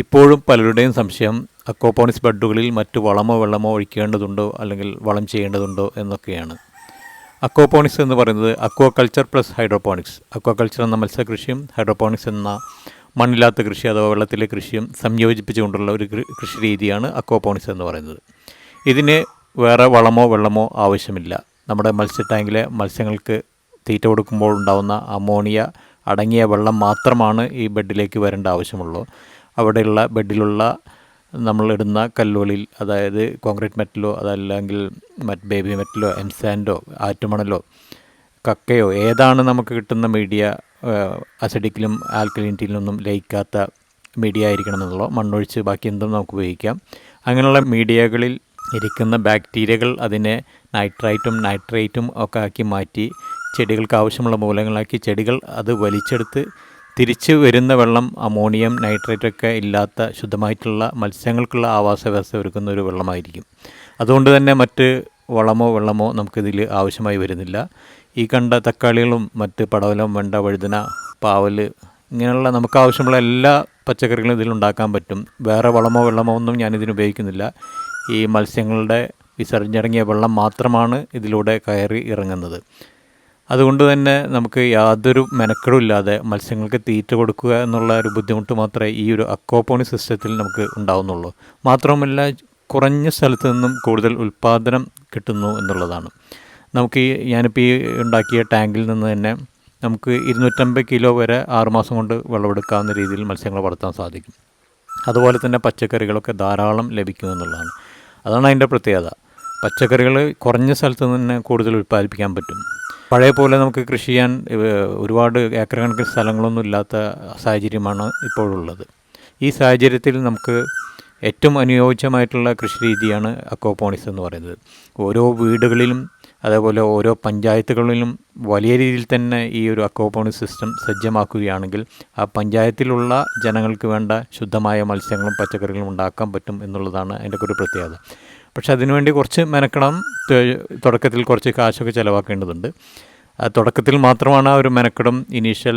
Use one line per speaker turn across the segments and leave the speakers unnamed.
ഇപ്പോഴും പലരുടെയും സംശയം അക്വാപോണിക്സ് ബഡുകളിൽ മറ്റു വളമോ വെള്ളമോ ഒഴിക്കേണ്ടതുണ്ടോ അല്ലെങ്കിൽ വളം ചെയ്യേണ്ടതുണ്ടോ എന്നൊക്കെയാണ്. അക്വാപോണിക്സ് എന്ന് പറയുന്നത് അക്വാകൾച്ചർ പ്ലസ് ഹൈഡ്രോപോണിക്സ്. അക്വാകൾച്ചർ എന്ന മത്സ്യകൃഷിയും ഹൈഡ്രോപോണിക്സ് എന്ന മണ്ണില്ലാത്ത കൃഷി അഥവാ വെള്ളത്തിലെ കൃഷിയും സംയോജിപ്പിച്ചുകൊണ്ടുള്ള ഒരു കൃഷി രീതിയാണ് അക്വാപോണിക്സ് എന്ന് പറയുന്നത്. ഇതിന് വേറെ വളമോ വെള്ളമോ ആവശ്യമില്ല. നമ്മുടെ മത്സ്യ ടാങ്കിലെ മത്സ്യങ്ങൾക്ക് തീറ്റ കൊടുക്കുമ്പോൾ ഉണ്ടാകുന്ന അമോണിയ അടങ്ങിയ വെള്ളം മാത്രമാണ് ഈ ബെഡിലേക്ക് വരേണ്ട ആവശ്യമുള്ളൂ. അവിടെയുള്ള ബെഡിലുള്ള നമ്മളിടുന്ന കല്ലുകളിൽ അതായത് കോൺക്രീറ്റ് മെറ്റലോ അതല്ലെങ്കിൽ മറ്റ് ബേബി മെറ്റലോ എംസാൻഡോ ആറ്റുമണലോ കക്കയോ ഏതാണ് നമുക്ക് കിട്ടുന്ന മീഡിയ അസിഡിക്കിലും ആൽക്കലിനിറ്റിയിലൊന്നും ലയിക്കാത്ത മീഡിയ ആയിരിക്കണം എന്നുള്ളൂ മണ്ണൊഴിച്ച് ബാക്കി എന്തും നമുക്ക് ഉപയോഗിക്കാം. അങ്ങനെയുള്ള മീഡിയകളിൽ ഇരിക്കുന്ന ബാക്ടീരിയകൾ അതിനെ നൈട്രൈറ്റും നൈട്രേറ്റും ഒക്കെ ആക്കി മാറ്റി ചെടികൾക്ക് ആവശ്യമുള്ള മൂലങ്ങളാക്കി ചെടികൾ അത് വലിച്ചെടുത്ത് തിരിച്ച് വരുന്ന വെള്ളം അമോണിയം നൈട്രേറ്റൊക്കെ ഇല്ലാത്ത ശുദ്ധമായിട്ടുള്ള മത്സ്യങ്ങൾക്കുള്ള ആവാസ വ്യവസ്ഥ ഒരുക്കുന്ന ഒരു വെള്ളമായിരിക്കും. അതുകൊണ്ട് തന്നെ മറ്റ് വളമോ വെള്ളമോ നമുക്കിതിൽ ആവശ്യമായി വരുന്നില്ല. ഈ കണ്ട തക്കാളികളും മറ്റ് പടവലം വെണ്ട വഴുതന പാവൽ ഇങ്ങനെയുള്ള നമുക്ക് ആവശ്യമുള്ള എല്ലാ പച്ചക്കറികളും ഇതിൽ ഉണ്ടാക്കാൻ പറ്റും. വേറെ വളമോ വെള്ളമോ ഒന്നും ഞാനിതിന് ഉപയോഗിക്കുന്നില്ല. ഈ മത്സ്യങ്ങളുടെ വിസർജനടങ്ങിയ വെള്ളം മാത്രമാണ് ഇതിലൂടെ കയറി ഇറങ്ങുന്നത്. അതുകൊണ്ട് തന്നെ നമുക്ക് യാതൊരു മെനക്കെടും ഇല്ലാതെ മത്സ്യങ്ങൾക്ക് തീറ്റ കൊടുക്കുക എന്നുള്ള ഒരു ബുദ്ധിമുട്ട് മാത്രമേ ഈ ഒരു അക്വാപോണി സിസ്റ്റത്തിൽ നമുക്ക് ഉണ്ടാവുന്നുള്ളൂ. മാത്രവുമല്ല കുറഞ്ഞ സ്ഥലത്ത് നിന്നും കൂടുതൽ ഉൽപ്പാദനം കിട്ടുന്നു എന്നുള്ളതാണ്. നമുക്ക് ഈ ഞാനിപ്പോൾ ഈ ഉണ്ടാക്കിയ ടാങ്കിൽ നിന്ന് തന്നെ നമുക്ക് ഇരുന്നൂറ്റമ്പത് കിലോ വരെ ആറുമാസം കൊണ്ട് വിളവെടുക്കാവുന്ന രീതിയിൽ മത്സ്യങ്ങൾ വളർത്താൻ സാധിക്കും. അതുപോലെ തന്നെ പച്ചക്കറികളൊക്കെ ധാരാളം ലഭിക്കും എന്നുള്ളതാണ്. അതാണ് അതിന്റെ പ്രത്യേകത. പച്ചക്കറികൾ കുറഞ്ഞ സ്ഥലത്ത് തന്നെ കൂടുതൽ ഉൽപ്പാദിപ്പിക്കാൻ പറ്റും. പഴയ പോലെ നമുക്ക് കൃഷി ചെയ്യാൻ ഒരുപാട് ഏക്കർ കണക്കിന് സ്ഥലങ്ങളൊന്നും ഇല്ലാത്ത സാഹചര്യമാണ് ഇപ്പോഴുള്ളത്. ഈ സാഹചര്യത്തിൽ നമുക്ക് ഏറ്റവും അനുയോജ്യമായിട്ടുള്ള കൃഷി രീതിയാണ് അക്കോപോണിക്സ് എന്ന് പറയുന്നത്. ഓരോ വീടുകളിലും അതേപോലെ ഓരോ പഞ്ചായത്തുകളിലും വലിയ രീതിയിൽ തന്നെ ഈ ഒരു അക്വാപോണിക്സ് സിസ്റ്റം സജ്ജമാക്കുകയാണെങ്കിൽ ആ പഞ്ചായത്തിലുള്ള ജനങ്ങൾക്ക് വേണ്ട ശുദ്ധമായ മത്സ്യങ്ങളും പച്ചക്കറികളും ഉണ്ടാക്കാൻ പറ്റും എന്നുള്ളതാണ് അതിന്റെ ഒരു പ്രത്യേകത. പക്ഷെ അതിനുവേണ്ടി കുറച്ച് മെനക്കണം തുടക്കത്തിൽ കുറച്ച് കാശൊക്കെ ചിലവാക്കേണ്ടതുണ്ട്. തുടക്കത്തിൽ മാത്രമാണ് ആ ഒരു മെനക്കെടും ഇനീഷ്യൽ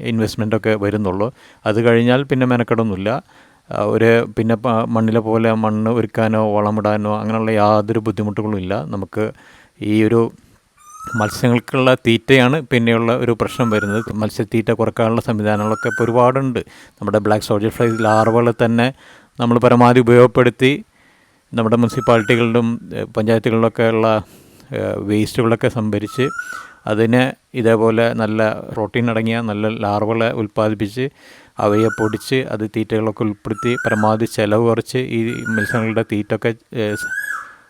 ഇൻവെസ്റ്റ്മെന്റൊക്കെ വരുന്നുള്ളൂ. അത് കഴിഞ്ഞാൽ പിന്നെ മെനക്കെടൊന്നുമില്ല. ഒരു പിന്നെ മണ്ണിലെ പോലെ മണ്ണ് ഒരുക്കാനോ വളമിടാനോ അങ്ങനെയുള്ള യാതൊരു ബുദ്ധിമുട്ടുകളും ഇല്ല. നമുക്ക് ഈ ഒരു മത്സ്യങ്ങൾക്കുള്ള തീറ്റയാണ് പിന്നെയുള്ള ഒരു പ്രശ്നം വരുന്നത്. മത്സ്യത്തീറ്റ കുറക്കാനുള്ള സംവിധാനങ്ങളൊക്കെ ഇപ്പോൾ ഒരുപാടുണ്ട്. നമ്മുടെ ബ്ലാക്ക് സോൾജർ ഫ്ലൈ ലാർവകൾ തന്നെ നമ്മൾ പരമാവധി ഉപയോഗപ്പെടുത്തി നമ്മുടെ മുനിസിപ്പാലിറ്റികളിലും പഞ്ചായത്തുകളിലൊക്കെ ഉള്ള വേസ്റ്റുകളൊക്കെ സംഭരിച്ച് അതിനെ ഇതേപോലെ നല്ല പ്രോട്ടീൻ അടങ്ങിയ നല്ല ലാർവകളെ ഉൽപ്പാദിപ്പിച്ച് അവയെ പൊടിച്ച് അത് തീറ്റകളൊക്കെ ഉൾപ്പെടുത്തി പരമാവധി ചിലവ് കുറച്ച് ഈ മത്സ്യങ്ങളുടെ തീറ്റൊക്കെ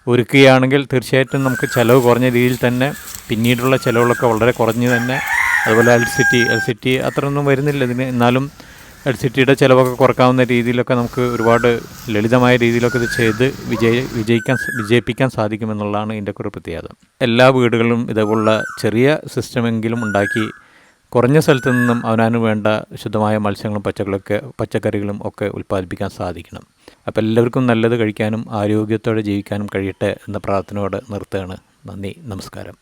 ഒരുക്കുകയാണെങ്കിൽ തീർച്ചയായിട്ടും നമുക്ക് ചിലവ് കുറഞ്ഞ രീതിയിൽ തന്നെ പിന്നീടുള്ള ചിലവുകളൊക്കെ വളരെ കുറഞ്ഞ് തന്നെ. അതുപോലെ എലക്ട്രിസിറ്റി എലക്ട്രിസിറ്റി അത്രയൊന്നും വരുന്നില്ല. ഇതിന് എന്നാലും എലക്ട്രിസിറ്റിയുടെ ചിലവൊക്കെ കുറക്കാവുന്ന രീതിയിലൊക്കെ നമുക്ക് ഒരുപാട് ലളിതമായ രീതിയിലൊക്കെ ഇത് ചെയ്ത് വിജയ വിജയിക്കാൻ വിജയിപ്പിക്കാൻ സാധിക്കുമെന്നുള്ളതാണ് ഇതിന്റെ ഒരു പ്രത്യേകത. എല്ലാ വീടുകളിലും ഇതേപോലുള്ള ചെറിയ സിസ്റ്റമെങ്കിലും ഉണ്ടാക്കി കുറഞ്ഞ സ്ഥലത്ത് നിന്നും അവനവന് വേണ്ട ശുദ്ധമായ മത്സ്യങ്ങളും പച്ചക്കറികളൊക്കെ പച്ചക്കറികളും ഒക്കെ ഉൽപ്പാദിപ്പിക്കാൻ സാധിക്കണം. അപ്പോൾ എല്ലാവർക്കും നല്ലത് കഴിക്കാനും ആരോഗ്യത്തോടെ ജീവിക്കാനും കഴിയട്ടെ എന്ന പ്രാർത്ഥനയോടെ നിർത്തുകയാണ്. നന്ദി നമസ്കാരം.